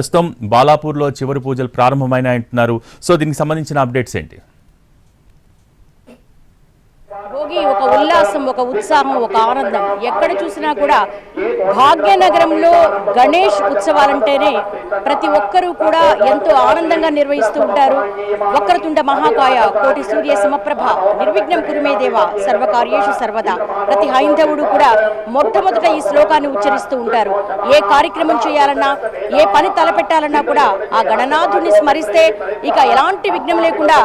ప్రస్తుతం బాలాపూర్లో చివరి పూజలు ప్రారంభమైన అంటున్నారు సో దీనికి సంబంధించిన అప్డేట్స్ ఏంటి? భోగి ఒక ఉల్లాసం ఒక ఉత్సాహం ఒక ఆనందం. ఎక్కడ చూసినా కూడా భాగ్యనగరంలో గణేష్ ఉత్సవాలంటేనే ప్రతి ఒక్కరూ కూడా ఎంతో ఆనందంగా నిర్వహిస్తూ ఉంటారు. వక్రతుండ మహాకాయ కోటి సూర్య సమప్రభ నిర్విఘ్నం కురుమేదేవ సర్వకార్యేషు సర్వదా. ప్రతి హైందవుడు కూడా మొట్టమొదట ఈ శ్లోకాన్ని ఉచ్చరిస్తూ ఉంటారు. ఏ కార్యక్రమం చేయాలన్నా ఏ పని తలపెట్టాలన్నా కూడా ఆ గణనాథుని స్మరిస్తే ఇక ఎలాంటి విఘ్నం లేకుండా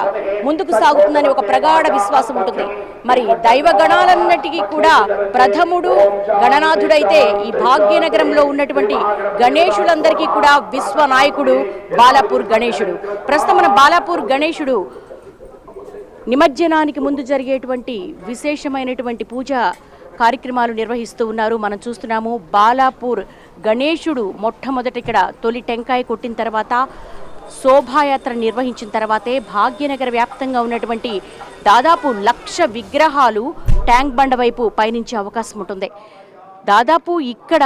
ముందుకు సాగుతుందని ఒక ప్రగాఢ విశ్వాసం ఉంటుంది. మరి దైవ గణాలన్నిటికీ కూడా ప్రథముడు గణనాథుడైతే ఈ భాగ్యనగరంలో ఉన్నటువంటి గణేషులందరికీ కూడా విశ్వనాయకుడు బాలాపూర్ గణేశుడు. ప్రస్తుతం మన బాలాపూర్ గణేశుడు నిమజ్జనానికి ముందు జరిగేటువంటి విశేషమైనటువంటి పూజ కార్యక్రమాలు నిర్వహిస్తూ ఉన్నారు. మనం చూస్తున్నాము బాలాపూర్ గణేశుడు మొట్టమొదట ఇక్కడ తొలి టెంకాయ కొట్టిన తర్వాత శోభాయాత్ర నిర్వహించిన తర్వాతే భాగ్యనగర వ్యాప్తంగా ఉన్నటువంటి దాదాపు లక్ష విగ్రహాలు ట్యాంక్ బండ వైపు పయనించే అవకాశం ఉంటుంది. దాదాపు ఇక్కడ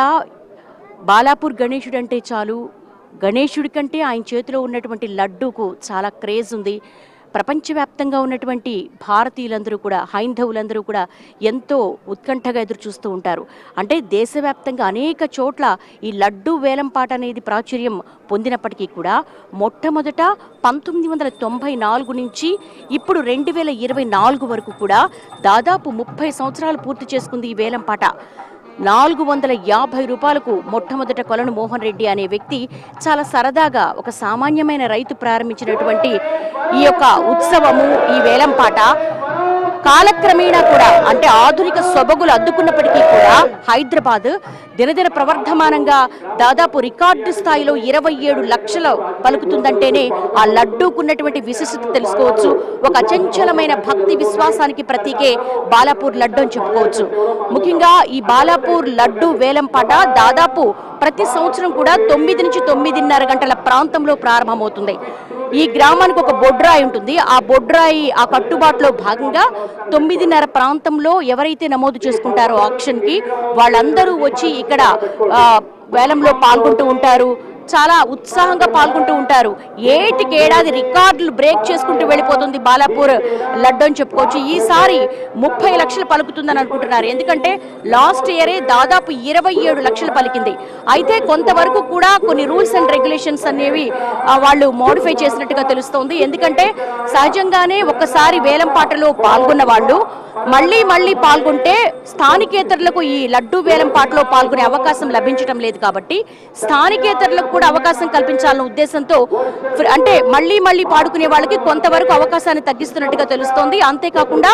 బాలాపూర్ గణేశుడు అంటే చాలు. గణేశుడి కంటే ఆయన చేతిలో ఉన్నటువంటి లడ్డూకు చాలా క్రేజ్ ఉంది. ప్రపంచవ్యాప్తంగా ఉన్నటువంటి భారతీయులందరూ కూడా హైందవులందరూ కూడా ఎంతో ఉత్కంఠగా ఎదురు చూస్తూ ఉంటారు. అంటే దేశవ్యాప్తంగా అనేక చోట్ల ఈ లడ్డూ వేలంపాట అనేది ప్రాచుర్యం పొందినప్పటికీ కూడా మొట్టమొదట పంతొమ్మిది వందల తొంభై నాలుగు నుంచి ఇప్పుడు రెండు వేల ఇరవై నాలుగు వరకు కూడా దాదాపు ముప్పై సంవత్సరాలు పూర్తి చేసుకుంది ఈ వేలంపాట నాలుగు వందల యాభై రూపాయలకు మొట్టమొదట కొలను మోహన్ రెడ్డి అనే వ్యక్తి చాలా సరదాగా ఒక సామాన్యమైన రైతు ప్రారంభించినటువంటి ఈ యొక్క ఉత్సవము ఈ వేలంపాట కాలక్రమేణా కూడా అంటే ఆధునిక సొబగులు అద్దుకున్నప్పటికీ కూడా హైదరాబాద్ దినదిన ప్రవర్ధమానంగా దాదాపు రికార్డు స్థాయిలో ఇరవై ఏడు లక్షల పలుకుతుందంటేనే ఆ లడ్డూకున్నటువంటి విశిష్టత తెలుసుకోవచ్చు. ఒక అచంచలమైన భక్తి విశ్వాసానికి ప్రతీకే బాలాపూర్ లడ్డు అని చెప్పుకోవచ్చు. ముఖ్యంగా ఈ బాలాపూర్ లడ్డు వేలంపాట దాదాపు ప్రతి సంవత్సరం కూడా తొమ్మిది నుంచి తొమ్మిదిన్నర గంటల ప్రాంతంలో ప్రారంభమవుతుంది. ఈ గ్రామానికి ఒక బొడ్రాయి ఉంటుంది. ఆ బొడ్రాయి ఆ కట్టుబాటులో భాగంగా తొమ్మిదిన్నర ప్రాంతంలో ఎవరైతే నమోదు చేసుకుంటారో ఆక్షన్కి వాళ్ళందరూ వచ్చి ఇక్కడ వేలంలో పాల్గొంటూ ఉంటారు. చాలా ఉత్సాహంగా పాల్గొంటూ ఉంటారు. ఏటికి ఏడాది రికార్డులు బ్రేక్ చేసుకుంటూ వెళ్ళిపోతుంది బాలాపూర్ లడ్డు అని చెప్పుకోవచ్చు. ఈసారి ముప్పై లక్షలు పలుకుతుందని అనుకుంటున్నారు. ఎందుకంటే లాస్ట్ ఇయరే దాదాపు ఇరవై ఏడు లక్షలు పలికింది. అయితే కొంతవరకు కూడా కొన్ని రూల్స్ అండ్ రెగ్యులేషన్స్ అనేవి వాళ్ళు మోడిఫై చేసినట్టుగా తెలుస్తోంది. ఎందుకంటే సహజంగానే ఒకసారి వేలం పాటలో పాల్గొన్న వాళ్ళు మళ్ళీ మళ్ళీ పాల్గొంటే స్థానికేతరులకు ఈ లడ్డు వేలం పాటలో పాల్గొనే అవకాశం లభించడం లేదు కాబట్టి స్థానికేతరులకు కూడా అవకాశం కల్పించాలన్న ఉద్దేశంతో అంటే మళ్ళీ మళ్ళీ పాడుకునే వాళ్ళకి కొంతవరకు అవకాశాన్ని తగ్గిస్తున్నట్టుగా తెలుస్తోంది. అంతేకాకుండా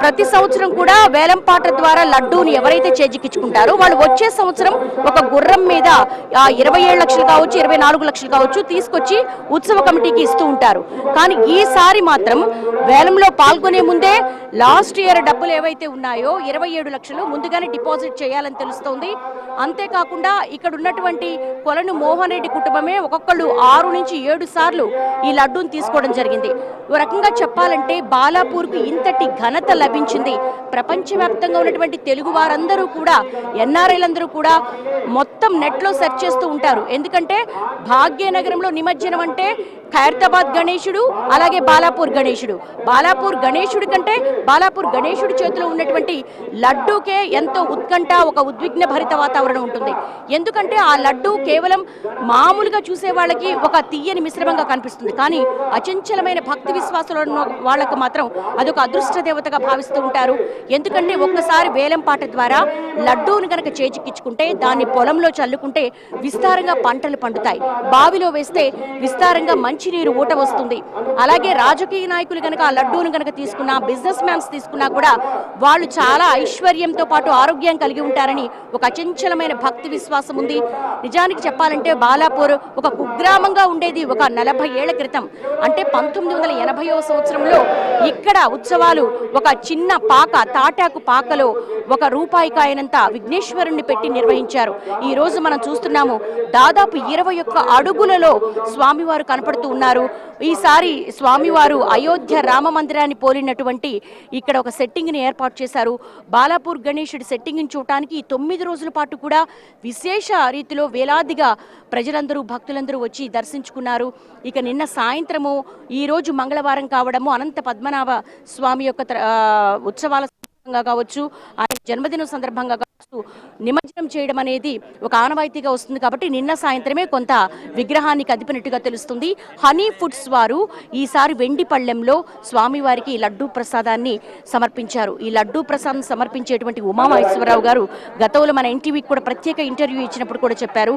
ప్రతి సంవత్సరం కూడా వేలం పాట ద్వారా లడ్డూని ఎవరైతే చేజిక్కించుకుంటారో వాళ్ళు వచ్చే సంవత్సరం ఒక గుర్రం మీద ఇరవై ఏడు లక్షలు కావచ్చు ఇరవై నాలుగు లక్షలు కావచ్చు తీసుకొచ్చి ఉత్సవ కమిటీకి ఇస్తూ ఉంటారు. కానీ ఈసారి మాత్రం వేలంలో పాల్గొనే ముందే లాస్ట్ ఇయర్ డబ్బులు ఏవైతే ఉన్నాయో ఇరవై ఏడు లక్షలు ముందుగానే డిపాజిట్ చేయాలని తెలుస్తోంది. అంతేకాకుండా ఇక్కడ ఉన్నటువంటి కొలను మోహన్ రెడ్డి కుటుంబమే ఒక్కొక్కళ్ళు ఆరు నుంచి ఏడు సార్లు ఈ లడ్డూని తీసుకోవడం జరిగింది. ఓ రకంగా చెప్పాలంటే బాలాపూర్కు ఇంతటి ఘనత లభించింది. ప్రపంచవ్యాప్తంగా ఉన్నటువంటి తెలుగు వారందరూ కూడా ఎన్ఆర్ఐలందరూ కూడా మొత్తం నెట్లో సెర్చ్ చేస్తూ ఉంటారు. ఎందుకంటే భాగ్యనగరంలో నిమజ్జనం అంటే ఖైరతాబాద్ గణేశుడు అలాగే బాలాపూర్ గణేశుడు బాలాపూర్ గణేశుడి కంటే బాలాపూర్ గణేశుడి చేతిలో ఉన్నటువంటి లడ్డూకే ఎంతో ఉత్కంఠ ఒక ఉద్విగ్న భరిత వాతావరణం ఉంటుంది. ఎందుకంటే ఆ లడ్డూ కేవలం మామూలుగా చూసే వాళ్ళకి ఒక తీయని మిశ్రమంగా కనిపిస్తుంది. కానీ అచంచలమైన భక్తి విశ్వాసాలు వాళ్ళకు మాత్రం అదొక అదృష్ట దేవతగా భావిస్తూ ఉంటారు. ఎందుకంటే ఒక్కసారి వేలం పాట ద్వారా లడ్డూని కనుక చేజిక్కించుకుంటే దాన్ని పొలంలో చల్లుకుంటే విస్తారంగా పంటలు పండుతాయి. బావిలో వేస్తే విస్తారంగా మంచి మంచినీరు ఊట వస్తుంది. అలాగే రాజకీయ నాయకులు గనక ఆ లడ్డూను కనుక తీసుకున్నా బిజినెస్ మ్యాన్స్ తీసుకున్నా కూడా వాళ్ళు చాలా ఐశ్వర్యంతో పాటు ఆరోగ్యం కలిగి ఉంటారని ఒక అచంచలమైన భక్తి విశ్వాసం ఉంది. నిజానికి చెప్పాలంటే బాలాపూర్ ఒక కుగ్రామంగా ఉండేది ఒక నలభై ఏళ్ళ క్రితం. అంటే పంతొమ్మిది వందల ఎనభైవ సంవత్సరంలో ఇక్కడ ఉత్సవాలు ఒక చిన్న పాక తాటాకు పాకలో ఒక రూపాయి కాయనంత విఘ్నేశ్వరుణ్ణి పెట్టి నిర్వహించారు. ఈ రోజు మనం చూస్తున్నాము దాదాపు ఇరవై ఒక్క అడుగులలో స్వామివారు కనపడుతూ ఉన్నారు. ఈసారి స్వామివారు అయోధ్య రామ మందిరాన్ని పోలినటువంటి ఇక్కడ ఒక సెట్టింగ్ని ఏర్పాటు చేశారు. బాలాపూర్ గణేషుడి సెట్టింగ్ని చూడటానికి తొమ్మిది రోజుల పాటు కూడా విశేష రీతిలో వేలాదిగా ప్రజలందరూ భక్తులందరూ వచ్చి దర్శించుకున్నారు. ఇక నిన్న సాయంత్రము ఈ రోజు మంగళవారం కావడము అనంత పద్మనాభ స్వామి యొక్క ఉత్సవాల కావచ్చు. జన్మదినం సందర్భంగా నిమజ్జనం చేయడం అనేది ఒక ఆనవాయితీగా వస్తుంది కాబట్టి నిన్న సాయంత్రమే కొంత విగ్రహాన్ని కదిపినట్టుగా తెలుస్తుంది. హనీ ఫుడ్స్ వారు ఈసారి వెండి పళ్ళెంలో స్వామివారికి లడ్డూ ప్రసాదాన్ని సమర్పించారు. ఈ లడ్డూ ప్రసాదం సమర్పించేటువంటి ఉమామహేశ్వరరావు గారు గతంలో మన ఎన్టీవీకి కూడా ప్రత్యేక ఇంటర్వ్యూ ఇచ్చినప్పుడు కూడా చెప్పారు.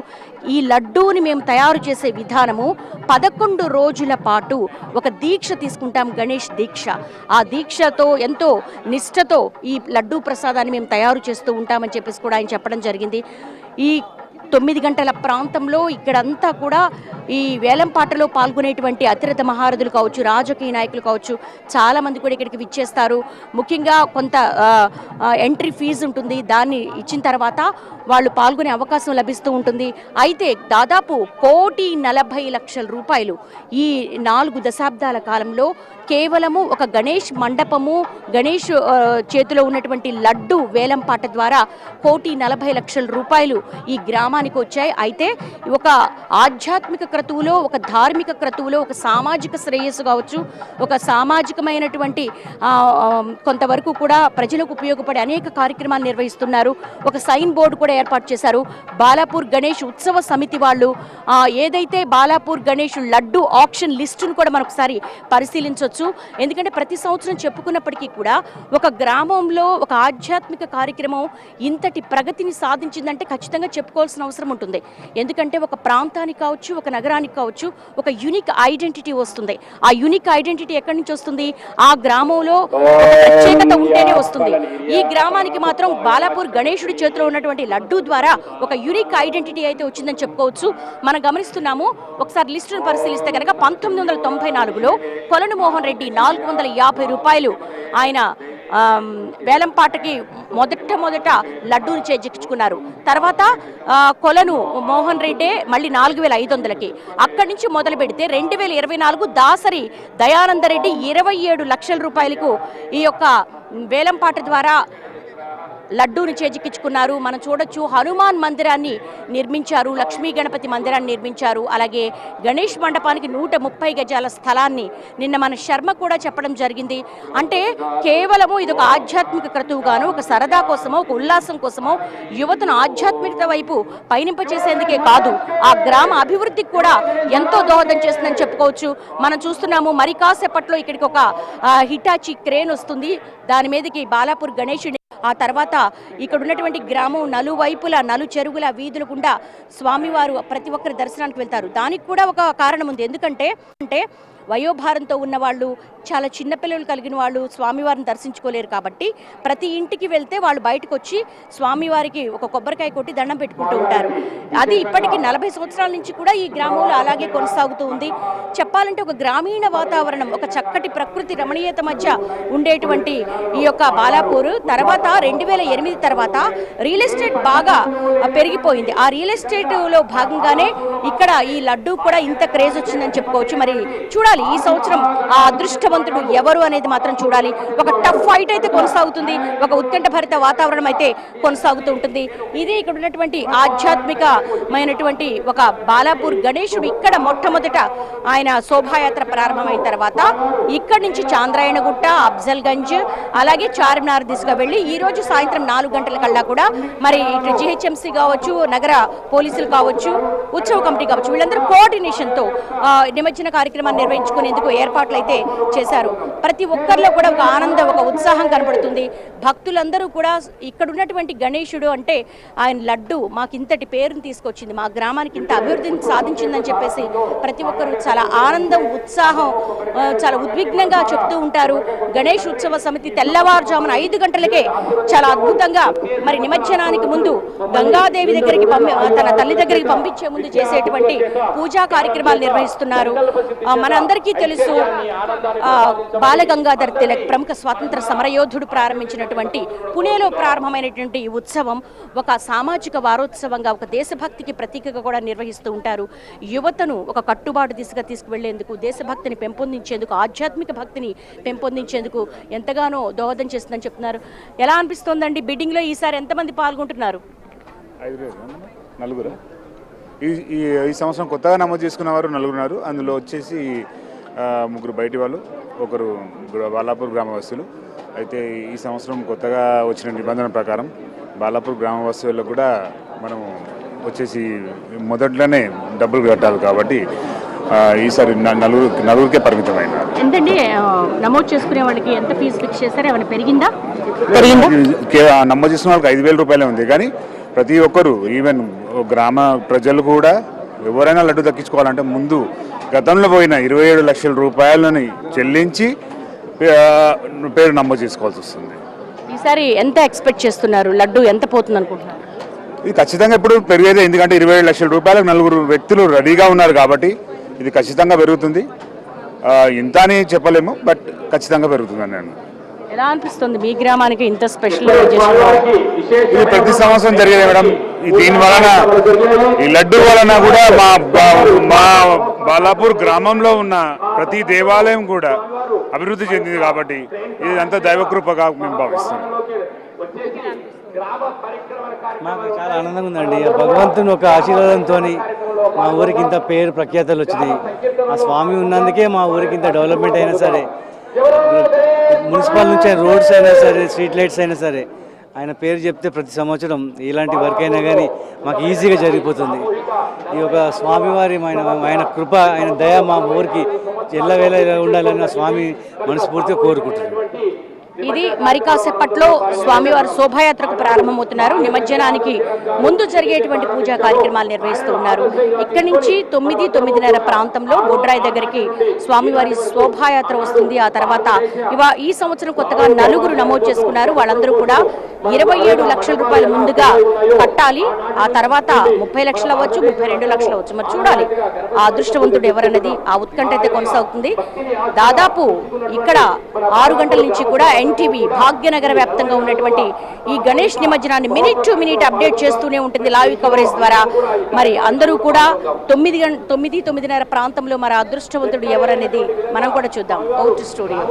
ఈ లడ్డూని మేము తయారు చేసే విధానము పదకొండు రోజుల పాటు ఒక దీక్ష తీసుకుంటాం గణేష్ దీక్ష. ఆ దీక్షతో ఎంతో నిష్ఠతో ఈ లడ్డూ ప్రసాదాన్ని మేము తయారు చేస్తూ ఉంటామని చెప్పేసి కూడా ఆయన చెప్పడం జరిగింది. ఈ తొమ్మిది గంటల ప్రాంతంలో ఇక్కడంతా కూడా ఈ వేలంపాటలో పాల్గొనేటువంటి అతిరథ మహారథులు కావచ్చు రాజకీయ నాయకులు కావచ్చు చాలామంది కూడా ఇక్కడికి విచ్చేస్తారు. ముఖ్యంగా కొంత ఎంట్రీ ఫీజు ఉంటుంది. దాన్ని ఇచ్చిన తర్వాత వాళ్ళు పాల్గొనే అవకాశం లభిస్తూ ఉంటుంది. అయితే దాదాపు కోటి నలభై లక్షల రూపాయలు ఈ నాలుగు దశాబ్దాల కాలంలో కేవలము ఒక గణేష్ మండపము గణేష్ చేతిలో ఉన్నటువంటి లడ్డు వేలం పాట ద్వారా కోటి నలభై లక్షల రూపాయలు ఈ గ్రామానికి వచ్చాయి. అయితే ఒక ఆధ్యాత్మిక క్రతువులో ఒక ధార్మిక క్రతువులో ఒక సామాజిక శ్రేయస్సు కావచ్చు ఒక సామాజికమైనటువంటి కొంతవరకు కూడా ప్రజలకు ఉపయోగపడే అనేక కార్యక్రమాలు నిర్వహిస్తున్నారు. ఒక సైన్ బోర్డు కూడా ఏర్పాటు చేశారు. బాలాపూర్ గణేష్ ఉత్సవ సమితి వాళ్ళు ఏదైతే బాలాపూర్ గణేష్ లడ్డు ఆప్షన్ లిస్టును కూడా మనొకసారి పరిశీలించవచ్చు ఎందుకంటే ప్రతి సంవత్సరం చెప్పుకున్నప్పటికీ కూడా ఒక గ్రామంలో ఒక ఆధ్యాత్మిక కార్యక్రమం ఇంతటి ప్రగతిని సాధించిందంటే ఖచ్చితంగా చెప్పుకోవాల్సిన అవసరం ఉంటుంది. ఎందుకంటే ఒక ప్రాంతానికి కావచ్చు ఒక నగరానికి కావచ్చు ఒక యునిక్ ఐడెంటిటీ వస్తుంది. ఆ యునిక్ ఐడెంటిటీ ఎక్కడి నుంచి వస్తుంది? ఆ గ్రామంలో ప్రత్యేకత ఉంటేనే వస్తుంది. ఈ గ్రామానికి మాత్రం బాలాపూర్ గణేశుడి చేతిలో ఉన్నటువంటి లడ్డు ద్వారా ఒక యునిక్ ఐడెంటిటీ అయితే వచ్చిందని చెప్పుకోవచ్చు. మనం గమనిస్తున్నాము ఒకసారి లిస్టును పరిశీలిస్తే కనుక పంతొమ్మిది వందల తొంభై నాలుగులో కొలను మోహన్ రెడ్డి నాలుగు వందల యాభై రూపాయలు ఆయన వేలంపాటకి మొదట మొదట లడ్డూని చేజిక్కించుకున్నారు. తర్వాత కొలను మోహన్ రెడ్డే మళ్ళీ నాలుగు వేల ఐదు వందలకి. అక్కడి నుంచి మొదలు పెడితే రెండు వేల ఇరవై నాలుగు దాసరి దయానంద రెడ్డి ఇరవై ఏడు లక్షల రూపాయలకు ఈ యొక్క వేలంపాట ద్వారా లడ్డూని చేజిక్కించుకున్నారు. మనం చూడొచ్చు హనుమాన్ మందిరాన్ని నిర్మించారు లక్ష్మీ గణపతి మందిరాన్ని నిర్మించారు. అలాగే గణేష్ మండపానికి నూట ముప్పై గజాల స్థలాన్ని నిన్న మన శర్మ కూడా చెప్పడం జరిగింది. అంటే కేవలము ఇది ఒక ఆధ్యాత్మిక క్రతువుగాను ఒక సరదా కోసమో ఒక ఉల్లాసం కోసమో యువతను ఆధ్యాత్మికత వైపు పయనింపచేసేందుకే కాదు ఆ గ్రామ అభివృద్ధికి కూడా ఎంతో దోహదం చేస్తుందని చెప్పుకోవచ్చు. మనం చూస్తున్నాము మరి కాసేపట్లో ఇక్కడికి ఒక హిటాచి క్రేన్ వస్తుంది. దాని మీదకి బాలాపూర్ గణేషుడి ఆ తర్వాత ఇక్కడ ఉన్నటువంటి గ్రామం నలువైపుల నలు చెరువుల వీధుల గుండా స్వామివారు ప్రతి ఒక్కరి దర్శనానికి వెళ్తారు. దానికి కూడా ఒక కారణం ఉంది. ఎందుకంటే అంటే వయోభారంతో ఉన్న వాళ్ళు చాలా చిన్నపిల్లలు కలిగిన వాళ్ళు స్వామివారిని దర్శించుకోలేరు కాబట్టి ప్రతి ఇంటికి వెళ్తే వాళ్ళు బయటకు వచ్చి స్వామివారికి ఒక కొబ్బరికాయ కొట్టి దండం పెట్టుకుంటూ ఉంటారు. అది ఇప్పటికి నలభై సంవత్సరాల నుంచి కూడా ఈ గ్రామంలో అలాగే కొనసాగుతూ ఉంది. చెప్పాలంటే ఒక గ్రామీణ వాతావరణం ఒక చక్కటి ప్రకృతి రమణీయత మధ్య ఉండేటువంటి ఈ యొక్క బాలాపూర్ తర్వాత రెండు వేల ఎనిమిది తర్వాత రియల్ ఎస్టేట్ బాగా పెరిగిపోయింది. ఆ రియల్ ఎస్టేట్లో భాగంగానే ఇక్కడ ఈ లడ్డు కూడా ఇంత క్రేజ్ వచ్చిందని చెప్పుకోవచ్చు. మరి చూడాలి ఈ సంవత్సరం ఆ అదృష్టవంతుడు ఎవరు అనేది మాత్రం చూడాలి. ఒక టఫ్ ఫైట్ అయితే కొనసాగుతుంది. ఒక ఉత్కంఠ భరిత వాతావరణం అయితే కొనసాగుతూ ఉంటుంది. ఇది ఇక్కడ ఉన్నటువంటి ఆధ్యాత్మికమైనటువంటి ఒక బాలాపూర్ గణేశుడు ఇక్కడ మొట్టమొదట ఆయన శోభాయాత్ర ప్రారంభమైన తర్వాత ఇక్కడ నుంచి చాంద్రాయణగుట్ట అఫ్జల్ గంజ్ అలాగే చార్మినార్ దిశగా వెళ్ళి ఈ రోజు సాయంత్రం నాలుగు గంటల కల్లా కూడా మరి ఇటు జిహెచ్ఎంసీ కావచ్చు నగర పోలీసులు కావచ్చు ఉత్సవ కమిటీ కావచ్చు వీళ్ళందరూ కోఆర్డినేషన్తో నిమజ్జన కార్యక్రమాన్ని నిర్వహించుకునేందుకు ఏర్పాట్లు అయితే చేశారు. ప్రతి ఒక్కరిలో కూడా ఒక ఆనందం ఒక ఉత్సాహం కనబడుతుంది భక్తులందరూ కూడా ఇక్కడ ఉన్నటువంటి గణేశుడు అంటే ఆయన లడ్డు మాకు ఇంతటి పేరుని తీసుకొచ్చింది. మా గ్రామానికి ఇంత అభివృద్ధిని సాధించిందని చెప్పేసి ప్రతి ఒక్కరు చాలా ఆనందం ఉత్సాహం చాలా ఉద్విగ్నంగా చెప్తూ ఉంటారు. గణేష్ ఉత్సవ సమితి తెల్లవారుజామున ఐదు గంటలకే చాలా అద్భుతంగా మరి నిమజ్జనానికి ముందు గంగాదేవి దగ్గరికి పంపి తన తల్లి దగ్గరికి పంపించే ముందు చేసేటువంటి పూజా కార్యక్రమాలు నిర్వహిస్తున్నారు. మనందరూ మనందరికీ తెలుసు. బాలగంగాధర్ తిలక్ ప్రముఖ స్వాతంత్ర సమరయోధుడు ప్రారంభించినటువంటి పుణేలో ప్రారంభమైనటువంటి ఈ ఉత్సవం ఒక సామాజిక వారోత్సవంగా ఒక దేశభక్తికి ప్రతీకగా కూడా నిర్వహిస్తూ ఉంటారు. యువతను ఒక కట్టుబాటు దిశగా తీసుకువెళ్ళేందుకు దేశభక్తిని పెంపొందించేందుకు ఆధ్యాత్మిక భక్తిని పెంపొందించేందుకు ఎంతగానో దోహదం చేస్తుందని చెప్తున్నారు. ఎలా అనిపిస్తోందండి? బిడ్డింగ్లో ఈసారి ఎంతమంది పాల్గొంటున్నారు? నలుగురు? ఈ ఈ సంవత్సరం కొత్తగా నమోదు చేసుకున్న వారు నలుగురు ఉన్నారు అందులో వచ్చేసి ముగ్గురు బయటి వాళ్ళు ఒకరు బాలాపూర్ గ్రామవాసులు. అయితే ఈ సంవత్సరం కొత్తగా వచ్చిన నిబంధన ప్రకారం బాలాపూర్ గ్రామవాసులకు కూడా మనము వచ్చేసి మొదట్లోనే డబ్బులు కట్టాలి కాబట్టి ఈసారి నలుగురు నలుగురికే ఆ, నమోదు చేసుకునే వాళ్ళకి ఎంత ఫీజు ఫిక్స్ చేశారు? ఏమైనా పెరిగిందా? పెరిగిందా. నమోదు చేసిన వాళ్ళకి ఐదు వేల రూపాయలే ఉంది. కానీ ప్రతి ఒక్కరు ఈవెన్ గ్రామ ప్రజలు కూడా ఎవరైనా లడ్డు దక్కించుకోవాలంటే ముందు గతంలో పోయిన ఇరవై ఏడు లక్షల రూపాయలని చెల్లించి పేరు నమోదు చేసుకోవాల్సి వస్తుంది. ఈసారి ఎంత ఎక్స్పెక్ట్ చేస్తున్నారు? లడ్డు ఎంత పోతుంది అనుకుంటున్నారు ఇది ఖచ్చితంగా ఇప్పుడు పెరిగేదే ఎందుకంటే ఇరవై ఏడు లక్షల రూపాయలకు నలుగురు వ్యక్తులు రెడీగా ఉన్నారు కాబట్టి ఇది ఖచ్చితంగా పెరుగుతుంది. ఇంత అని చెప్పలేము బట్ ఖచ్చితంగా పెరుగుతుందని నేను ఎలా అనిపిస్తుంది? మీ గ్రామానికి ఇంత స్పెషల్ ఇది ప్రతి సంవత్సరం జరిగేది మేడం. ఈ దీని వలన ఈ లడ్డు వలన కూడా మా బా- మా బాలాపూర్ గ్రామంలో ఉన్న ప్రతి దేవాలయం కూడా అభివృద్ధి చెందింది కాబట్టి ఇది అంతా దైవకృపగా మేము భావిస్తున్నాం. మాకు చాలా ఆనందంగా ఉందండి. ఆ భగవంతుని ఒక ఆశీర్వాదంతో మా ఊరికి ఇంత పేరు ప్రఖ్యాతలు వచ్చినాయి. ఆ స్వామి ఉన్నందుకే మా ఊరికి ఇంత డెవలప్మెంట్ అయినా సరే. మున్సిపల్ నుంచి రోడ్స్ అయినా సరే స్ట్రీట్ లైట్స్ అయినా సరే ఆయన పేరు చెప్తే ప్రతి సంవత్సరం ఎలాంటి వర్క్ అయినా కానీ మాకు ఈజీగా జరిగిపోతుంది. ఈ యొక్క స్వామివారి ఆయన ఆయన కృప ఆయన దయ మా ఊరికి ఎల్లవేళ ఉండాలని ఆ స్వామి మనస్ఫూర్తిగా కోరుకుంటున్నాను ఇది మరి కాసేపట్లో స్వామివారు శోభాయాత్రకు ప్రారంభమవుతున్నారు. నిమజ్జనానికి ముందు జరిగేటువంటి పూజా కార్యక్రమాలు నిర్వహిస్తూ ఉన్నారు. ఇక్కడి నుంచి తొమ్మిది తొమ్మిదిన్నర ప్రాంతంలో బొడ్రాయి దగ్గరికి స్వామివారి శోభాయాత్ర వస్తుంది. ఆ తర్వాత ఇవా ఈ సంవత్సరం కొత్తగా నలుగురు నమోదు చేసుకున్నారు. వాళ్ళందరూ కూడా ఇరవై ఏడు లక్షల రూపాయలు ముందుగా కట్టాలి. ఆ తర్వాత ముప్పై లక్షలు అవ్వచ్చు ముప్పై రెండు లక్షలు అవ్వచ్చు. మరి చూడాలి. ఆ అదృష్టవంతుడు ఎవరన్నది ఆ ఉత్కంఠ అయితే కొనసాగుతుంది. దాదాపు ఇక్కడ ఆరు గంటల నుంచి కూడా ఎన్టీవీ భాగ్యనగర వ్యాప్తంగా ఉన్నటువంటి ఈ గణేష్ నిమజ్జనాన్ని మినిట్ టు మినిట్ అప్డేట్ చేస్తూనే ఉంటుంది లైవ్ కవరేజ్ ద్వారా. మరి అందరూ కూడా తొమ్మిది గం తొమ్మిది తొమ్మిదిన్నర ప్రాంతంలో మరి అదృష్టవంతుడు ఎవరనేది మనం కూడా చూద్దాం. Out studio